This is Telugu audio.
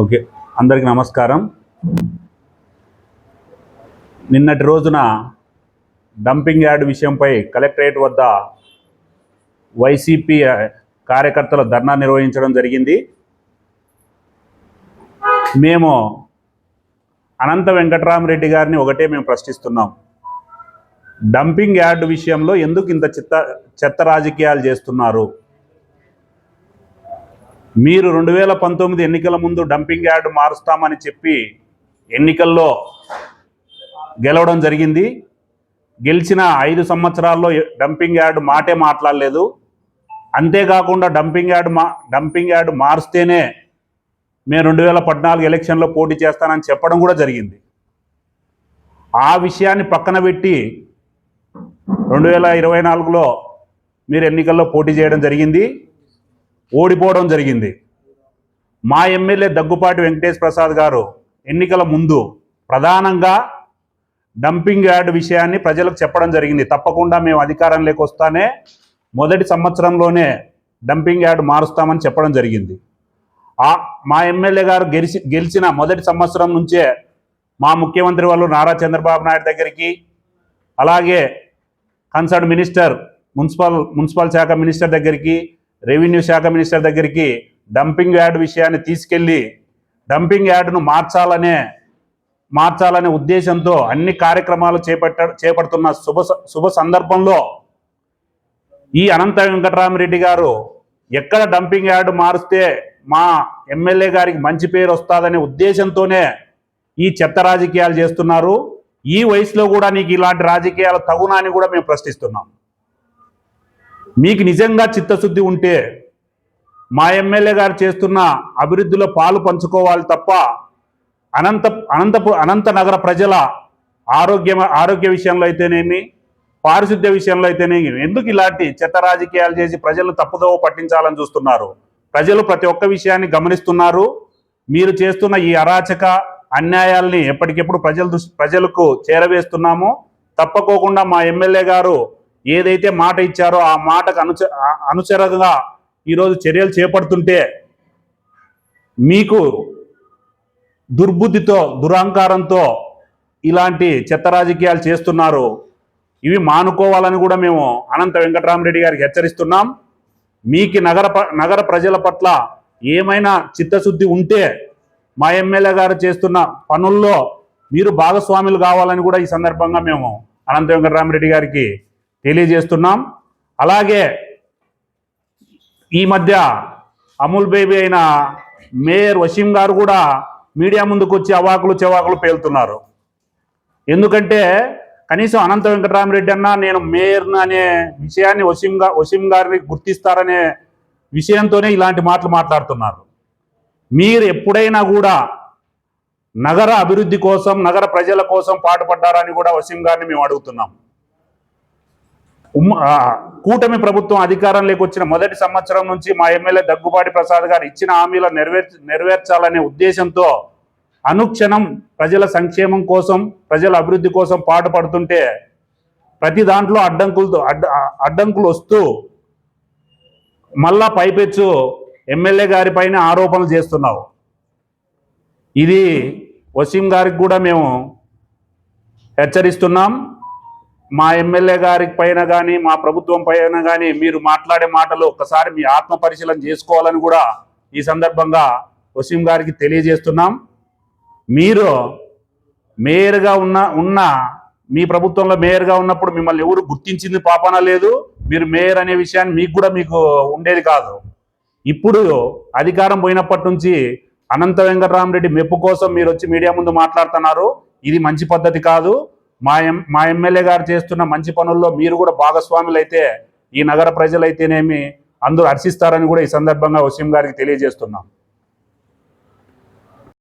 ఓకే. అందరికి నమస్కారం. నిన్నటి రోజున డంపింగ్ యార్డ్ విషయంపై కలెక్టరేట్ వద్ద వైసీపీ కార్యకర్తల ధర్నా నిర్వహించడం జరిగింది. మేము అనంత వెంకటరామరెడ్డి గారిని ఒకటే మేము ప్రశ్నిస్తున్నాం. డంపింగ్ యార్డ్ విషయంలో ఎందుకు ఇంత చెత్త చెత్త రాజకీయాలు చేస్తున్నారు? మీరు రెండు వేల పంతొమ్మిది ఎన్నికల ముందు డంపింగ్ యార్డ్ మారుస్తామని చెప్పి ఎన్నికల్లో గెలవడం జరిగింది. గెలిచిన ఐదు సంవత్సరాల్లో డంపింగ్ యార్డ్ మాటే మాట్లాడలేదు. అంతేకాకుండా డంపింగ్ యార్డ్ మా డంపింగ్ యార్డ్ మారుస్తేనే మేము రెండు వేల పద్నాలుగు ఎలక్షన్లో పోటీ చేస్తానని చెప్పడం కూడా జరిగింది. ఆ విషయాన్ని పక్కన పెట్టి రెండు వేల ఇరవై నాలుగులో మీరు ఎన్నికల్లో పోటీ చేయడం జరిగింది. ఓడిపోవడం జరిగింది. మా ఎమ్మెల్యే దగ్గుపాటి వెంకటేష్ ప్రసాద్ గారు ఎన్నికల ముందు ప్రధానంగా డంపింగ్ యార్డ్ విషయాన్ని ప్రజలకు చెప్పడం జరిగింది. తప్పకుండా మేము అధికారంలోకి వస్తానే మొదటి సంవత్సరంలోనే డంపింగ్ యార్డ్ మారుస్తామని చెప్పడం జరిగింది. ఆ మా ఎమ్మెల్యే గారు గెలిచి గెలిచిన మొదటి సంవత్సరం నుంచే మా ముఖ్యమంత్రి వాళ్ళు నారా చంద్రబాబు నాయుడు దగ్గరికి అలాగే కన్సర్న్ మినిస్టర్ మున్సిపల్ మున్సిపల్ శాఖ మినిస్టర్ దగ్గరికి రెవెన్యూ శాఖ మినిస్టర్ దగ్గరికి డంపింగ్ యార్డ్ విషయాన్ని తీసుకెళ్ళి డంపింగ్ యార్డ్ను మార్చాలనే మార్చాలనే ఉద్దేశంతో అన్ని కార్యక్రమాలు చేపట్ట చేపడుతున్న శుభ స- శుభ సందర్భంలో ఈ అనంత వెంకటరామరెడ్డి గారు ఎక్కడ డంపింగ్ యార్డ్ మారుస్తే మా ఎమ్మెల్యే గారికి మంచి పేరు వస్తుందనే ఉద్దేశంతోనే ఈ చెత్త రాజకీయాలు చేస్తున్నారు. ఈ వయసులో కూడా నీకు ఇలాంటి రాజకీయాలు తగునా అని కూడా మేము ప్రశ్నిస్తున్నాం. మీకు నిజంగా చిత్తశుద్ధి ఉంటే మా ఎమ్మెల్యే గారు చేస్తున్న అభివృద్ధిలో పాలు పంచుకోవాలి తప్ప అనంత అనంతపు అనంత నగర ప్రజల ఆరోగ్య ఆరోగ్య విషయంలో అయితేనేమి పారిశుద్ధ్య విషయంలో అయితేనేమి ఎందుకు ఇలాంటి చెత్త రాజకీయాలు చేసి ప్రజలను తప్పుదోవ పట్టించాలని చూస్తున్నారు? ప్రజలు ప్రతి ఒక్క విషయాన్ని గమనిస్తున్నారు. మీరు చేస్తున్న ఈ అరాచక అన్యాయాల్ని ఎప్పటికెప్పుడు ప్రజల ప్రజలకు చేరవేస్తున్నాము తప్పకోకుండా మా ఎమ్మెల్యే గారు ఏదైతే మాట ఇచ్చారో ఆ మాటకు అనుచ అనుచరగా అనుచరంగా ఈరోజు చర్యలు చేపడుతుంటే మీకు దుర్బుద్ధితో దురహంకారంతో ఇలాంటి చెత్త రాజకీయాలు చేస్తున్నారు. ఇవి మానుకోవాలని కూడా మేము అనంత వెంకటరామరెడ్డి గారికి హెచ్చరిస్తున్నాం. మీకు నగర నగర ప్రజల పట్ల ఏమైనా చిత్తశుద్ధి ఉంటే మా ఎమ్మెల్యే గారు చేస్తున్న పనుల్లో మీరు భాగస్వాములు కావాలని కూడా ఈ సందర్భంగా మేము అనంత వెంకటరామరెడ్డి గారికి తెలియజేస్తున్నాం. అలాగే ఈ మధ్య అమూల్ బేబీ అయిన మేయర్ వసీం గారు కూడా మీడియా ముందుకు వచ్చి అవాకులు చెవాకులు పేలుతున్నారు. ఎందుకంటే కనీసం అనంత వెంకటరామరెడ్డి అన్న నేను మేయర్ అనే విషయాన్ని వసీం గా వసీం గారిని గుర్తిస్తారనే విషయంతోనే ఇలాంటి మాటలు మాట్లాడుతున్నారు. మీరు ఎప్పుడైనా కూడా నగర అభివృద్ధి కోసం నగర ప్రజల కోసం పాటుపడ్డారని కూడా వసీం గారిని మేము అడుగుతున్నాం. ఉమ్మ కూటమి ప్రభుత్వం అధికారంలోకి వచ్చిన మొదటి సంవత్సరం నుంచి మా ఎమ్మెల్యే దగ్గుబాటి ప్రసాద్ గారు ఇచ్చిన హామీల నెరవేర్చ నెరవేర్చాలనే ఉద్దేశంతో అనుక్షణం ప్రజల సంక్షేమం కోసం ప్రజల అభివృద్ధి కోసం పాటుపడుతుంటే ప్రతి దాంట్లో అడ్డంకులతో అడ్డ అడ్డంకులు వస్తూ మళ్ళా పైపెచ్చు ఎమ్మెల్యే గారి పైన ఆరోపణలు చేస్తున్నావు. ఇది వసీం గారికి కూడా మేము హెచ్చరిస్తున్నాం. మా ఎమ్మెల్యే గారి పైన కానీ మా ప్రభుత్వం పైన కానీ మీరు మాట్లాడే మాటలు ఒక్కసారి మీ ఆత్మ పరిశీలన చేసుకోవాలని కూడా ఈ సందర్భంగా వసీం గారికి తెలియజేస్తున్నాం. మీరు మేయర్గా ఉన్న ఉన్న మీ ప్రభుత్వంలో మేయర్గా ఉన్నప్పుడు మిమ్మల్ని ఎవరు గుర్తించింది పాపన లేదు. మీరు మేయర్ అనే విషయాన్ని మీకు కూడా మీకు ఉండేది కాదు. ఇప్పుడు అధికారం పోయినప్పటి నుంచి అనంత వెంకటరామరెడ్డి మెప్పు కోసం మీరు వచ్చి మీడియా ముందు మాట్లాడుతున్నారు. ఇది మంచి పద్ధతి కాదు. మా ఎం మా ఎమ్మెల్యే గారు చేస్తున్న మంచి పనుల్లో మీరు కూడా భాగస్వాములు అయితే ఈ నగర ప్రజలైతేనేమి అందరూ హర్షిస్తారని కూడా ఈ సందర్భంగా వసీం గారికి తెలియజేస్తున్నాం.